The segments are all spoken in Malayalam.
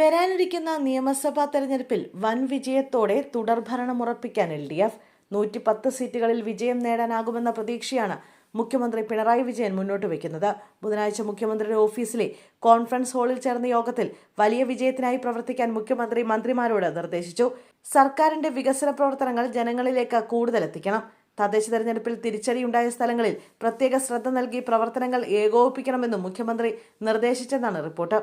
വരാനിരിക്കുന്ന നിയമസഭാ തെരഞ്ഞെടുപ്പിൽ വൻ വിജയത്തോടെ തുടർഭരണമുറപ്പിക്കാൻ എൽ ഡി എഫ് നൂറ്റി പത്ത് സീറ്റുകളിൽ വിജയം നേടാനാകുമെന്ന പ്രതീക്ഷയാണ് മുഖ്യമന്ത്രി പിണറായി വിജയൻ മുന്നോട്ട് വയ്ക്കുന്നത്. ബുധനാഴ്ച മുഖ്യമന്ത്രിയുടെ ഓഫീസിലെ കോൺഫറൻസ് ഹാളിൽ ചേർന്ന യോഗത്തിൽ വലിയ വിജയത്തിനായി പ്രവർത്തിക്കാൻ മുഖ്യമന്ത്രി മന്ത്രിമാരോട് നിർദ്ദേശിച്ചു. സർക്കാരിന്റെ വികസന പ്രവർത്തനങ്ങൾ ജനങ്ങളിലേക്ക് കൂടുതൽ എത്തിക്കണം. തദ്ദേശ തെരഞ്ഞെടുപ്പിൽ തിരിച്ചടിയുണ്ടായ സ്ഥലങ്ങളിൽ പ്രത്യേക ശ്രദ്ധ നൽകി പ്രവർത്തനങ്ങൾ ഏകോപിപ്പിക്കണമെന്നും മുഖ്യമന്ത്രി നിർദ്ദേശിച്ചെന്നാണ് റിപ്പോർട്ട്.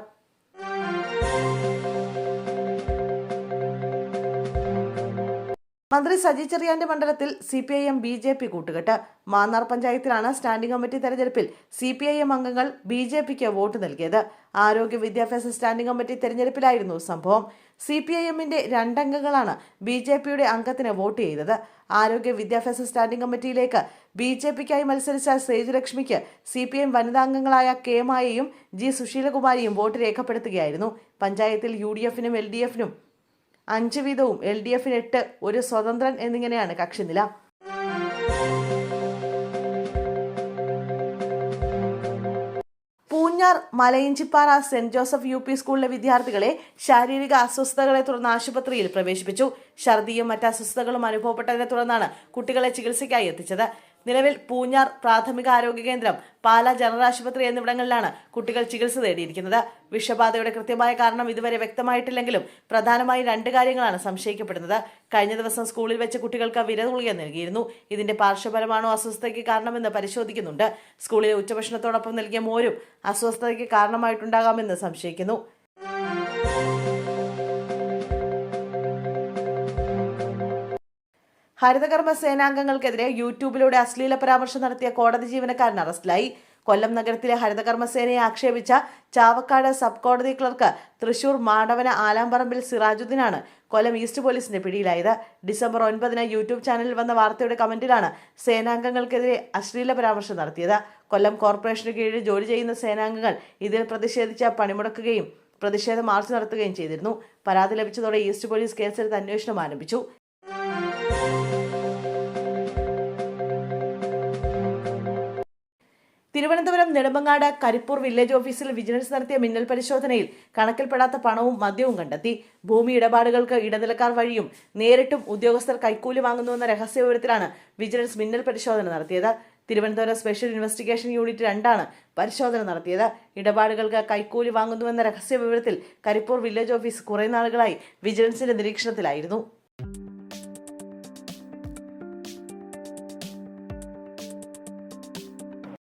മന്ത്രി സജി ചെറിയാന്റെ മണ്ഡലത്തിൽ C P I M B J P കൂട്ടുകെട്ട്. മാന്നാർ പഞ്ചായത്തിലാണ് സ്റ്റാൻഡിംഗ് കമ്മിറ്റി തെരഞ്ഞെടുപ്പിൽ സി പി ഐ എം അംഗങ്ങൾ ബി ജെ പിക്ക് വോട്ട് നൽകിയത്. ആരോഗ്യ വിദ്യാഭ്യാസ സ്റ്റാൻഡിംഗ് കമ്മിറ്റി തെരഞ്ഞെടുപ്പിലായിരുന്നു സംഭവം. സി പി ഐ എമ്മിന്റെ രണ്ടംഗങ്ങളാണ് ബി ജെ പിയുടെ അംഗത്തിന് വോട്ട് ചെയ്തത്. ആരോഗ്യ വിദ്യാഭ്യാസ സ്റ്റാൻഡിംഗ് കമ്മിറ്റിയിലേക്ക് ബി ജെ പിക്കായി മത്സരിച്ച സേതുലക്ഷ്മിക്ക് സി പി എം വനിതാംഗങ്ങളായ കെ മായയും ജി സുശീലകുമാരിയും വോട്ട് രേഖപ്പെടുത്തുകയായിരുന്നു. പഞ്ചായത്തിൽ യു ഡി എഫിനും എൽ ഡി എഫിനും അഞ്ച് വീതവും എൽ ഡി എഫിന് എട്ട് ഒരു സ്വതന്ത്രൻ എന്നിങ്ങനെയാണ് കക്ഷിനില Poonjar Malayinchippara saint Joseph U P സ്കൂളിലെ വിദ്യാർത്ഥികളെ ശാരീരിക അസ്വസ്ഥതകളെ തുടർന്ന് ആശുപത്രിയിൽ പ്രവേശിപ്പിച്ചു. ഛർദിയും മറ്റ് അസ്വസ്ഥതകളും അനുഭവപ്പെട്ടതിനെ തുടർന്നാണ് കുട്ടികളെ ചികിത്സയ്ക്കായി എത്തിച്ചത്. നിലവിൽ പൂഞ്ഞാർ പ്രാഥമിക ആരോഗ്യ കേന്ദ്രം പാല ജനറൽ ആശുപത്രി എന്നിവിടങ്ങളിലാണ് കുട്ടികൾ ചികിത്സ തേടിയിരിക്കുന്നത്. വിഷബാധയുടെ കൃത്യമായ കാരണം ഇതുവരെ വ്യക്തമായിട്ടില്ലെങ്കിലും പ്രധാനമായും രണ്ട് കാര്യങ്ങളാണ് സംശയിക്കപ്പെടുന്നത്. കഴിഞ്ഞ ദിവസം സ്കൂളിൽ വെച്ച് കുട്ടികൾക്ക് വിരതുളിക നൽകിയിരുന്നു. ഇതിന്റെ പാർശ്വഫലമാണോ അസ്വസ്ഥതയ്ക്ക് കാരണമെന്ന് പരിശോധിക്കുന്നുണ്ട്. സ്കൂളിലെ ഉച്ചഭക്ഷണത്തോടൊപ്പം നൽകിയ മോരും അസ്വസ്ഥതയ്ക്ക് കാരണമായിട്ടുണ്ടാകാമെന്ന് സംശയിക്കുന്നു. ഹരിതകർമ്മ സേനാംഗങ്ങൾക്കെതിരെ യൂട്യൂബിലൂടെ അശ്ലീല പരാമർശം നടത്തിയ കോടതി ജീവനക്കാരൻ അറസ്റ്റിലായി. കൊല്ലം നഗരത്തിലെ ഹരിതകർമ്മ സേനയെ ആക്ഷേപിച്ച ചാവക്കാട് സബ് കോടതി ക്ലർക്ക് തൃശൂർ മാടവന ആലാമ്പറമ്പിൽ സിറാജുദ്ദീനാണ് കൊല്ലം ഈസ്റ്റ് പോലീസിന്റെ പിടിയിലായത്. ഡിസംബർ ഒൻപതിന് യൂട്യൂബ് ചാനലിൽ വന്ന വാർത്തയുടെ കമന്റിലാണ് സേനാംഗങ്ങൾക്കെതിരെ അശ്ലീല പരാമർശം നടത്തിയത്. കൊല്ലം കോർപ്പറേഷന് കീഴിൽ ജോലി ചെയ്യുന്ന സേനാംഗങ്ങൾ ഇതിൽ പ്രതിഷേധിച്ച പണിമുടക്കുകയും പ്രതിഷേധ മാർച്ച് നടത്തുകയും ചെയ്തിരുന്നു. പരാതി ലഭിച്ചതോടെ ഈസ്റ്റ് പോലീസ് കേസെടുത്ത് അന്വേഷണം ആരംഭിച്ചു. തിരുവനന്തപുരം നെടുമങ്ങാട് കരിപ്പൂർ വില്ലേജ് ഓഫീസിൽ വിജിലൻസ് നടത്തിയ മിന്നൽ പരിശോധനയിൽ കണക്കിൽപ്പെടാത്ത പണവും മദ്യവും കണ്ടെത്തി. ഭൂമി ഇടപാടുകൾക്ക് ഇടനിലക്കാർ വഴിയും നേരിട്ടും ഉദ്യോഗസ്ഥർ കൈക്കൂലി വാങ്ങുന്നുവെന്ന രഹസ്യ വിവരത്തിലാണ് വിജിലൻസ് മിന്നൽ പരിശോധന നടത്തിയത്. തിരുവനന്തപുരം സ്പെഷ്യൽ ഇൻവെസ്റ്റിഗേഷൻ യൂണിറ്റ് രണ്ടാണ് പരിശോധന നടത്തിയത്. ഇടപാടുകൾക്ക് കൈക്കൂലി വാങ്ങുന്നുവെന്ന രഹസ്യ വിവരത്തിൽ കരിപ്പൂർ വില്ലേജ് ഓഫീസ് കുറേ നാളുകളായി വിജിലൻസിന്റെ നിരീക്ഷണത്തിലായിരുന്നു.